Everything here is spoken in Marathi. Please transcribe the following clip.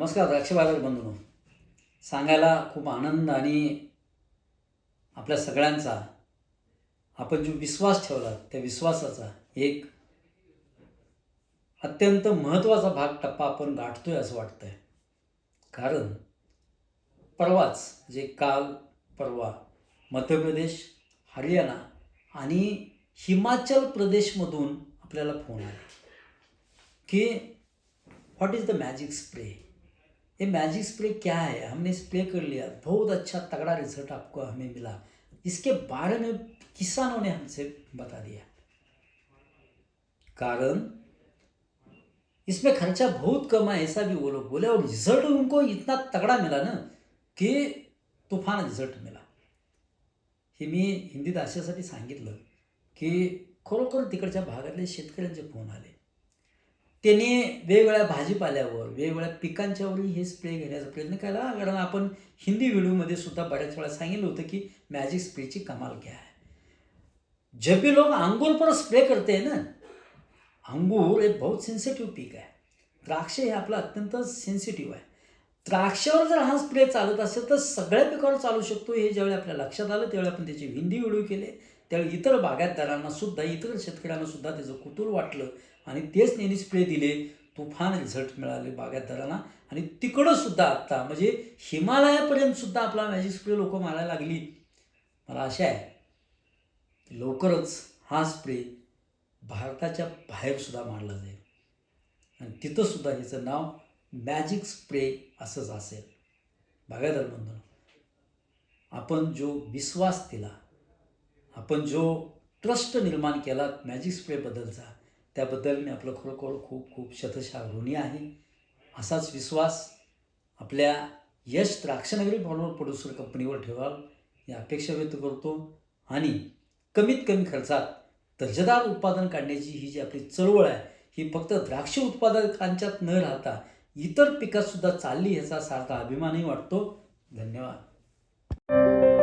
नमस्कार द्राक्ष बाजार बंधूंनो. सांगायला खूप आनंद आणि आपल्या सगळ्यांचा आपण जो विश्वास ठेवला त्या विश्वासाचा एक अत्यंत महत्त्वाचा भाग टप्पा आपण गाठतोय असं वाटतंय. कारण परवाच जे काल परवा मध्य प्रदेश हरियाणा आणि हिमाचल प्रदेशमधून आपल्याला फोन आला की what is the magic spray ये मैजिक स्प्रे क्या है? हमने स्प्रे कर लिया। बहुत अच्छा तगड़ा रिज़ल्ट आपको हमें मिला। इसके बारे में किसानों ने हमसे बता दिया। कारण? इसमें खर्चा बहुत कम है, ऐसा भी वो लोग बोले। और रिज़ल्ट उनको इतना तगड़ा मिला ना की तुफान रिझल्ट मिला। हे मी हिंदीत अशासाठी सांगितलं की खरोखर तिकडच्या भागातले शेतकऱ्यांचे फ़ोन आले। त्यांनी वेगवेगळ्या भाजीपाल्यावर वेगवेगळ्या पिकांच्यावरही हे स्प्रे घेण्याचा प्रयत्न केला. कारण आपण हिंदी व्हिडिओमध्ये सुद्धा बऱ्याच वेळा सांगितलं होतं की मॅजिक स्प्रेची कमाल घ्या. जब भी लोग अंगूर पर स्प्रे करते हैं ना. अंगूर एक बहुत सेन्सिटिव्ह पीक आहे. द्राक्ष हे आपलं अत्यंत सेन्सिटिव्ह आहे. द्राक्षावर जर हा स्प्रे चालत असेल तर सगळ्या पिकावर चालू शकतो हे ज्यावेळी आपल्या लक्षात आलं त्यावेळी आपण त्याचे हिंदी व्हिडिओ केले. त्यावेळी इतर बागायतदारांना सुद्धा इतर शेतकऱ्यांना सुद्धा त्याचं कुतूल वाटलं आणि तेच त्यांनी स्प्रे दिले. तुफान रिझल्ट मिळाले बागायतदारांना. आणि तिकडं सुद्धा आत्ता म्हणजे हिमालयापर्यंत सुद्धा आपला मॅजिक स्प्रे लोक मारायला लागली. मला आशा आहे लवकरच हा स्प्रे भारताच्या बाहेर सुद्धा मारला जाईल. आणि तिथं सुद्धा नाव मॅजिक स्प्रे असंच असेल. बागायदार बंधू आपण जो विश्वास दिला आपण जो ट्रस्ट निर्माण केला मॅजिक स्प्रेबद्दलचा त्याबद्दल मी आपलं खरोखर खूप खूप शतशा ऋणी आहे. असाच विश्वास आपल्या यश द्राक्षनगरी फॉलोअर प्रोड्युसर कंपनीवर ठेवाल ही अपेक्षा व्यक्त करतो. आणि कमीत कमी खर्चात दर्जेदार उत्पादन काढण्याची ही जी आपली चळवळ आहे ही फक्त द्राक्ष उत्पादकांच्यात न राहता इतर पिकातसुद्धा चालली ह्याचा सारखा अभिमानही वाटतो. धन्यवाद.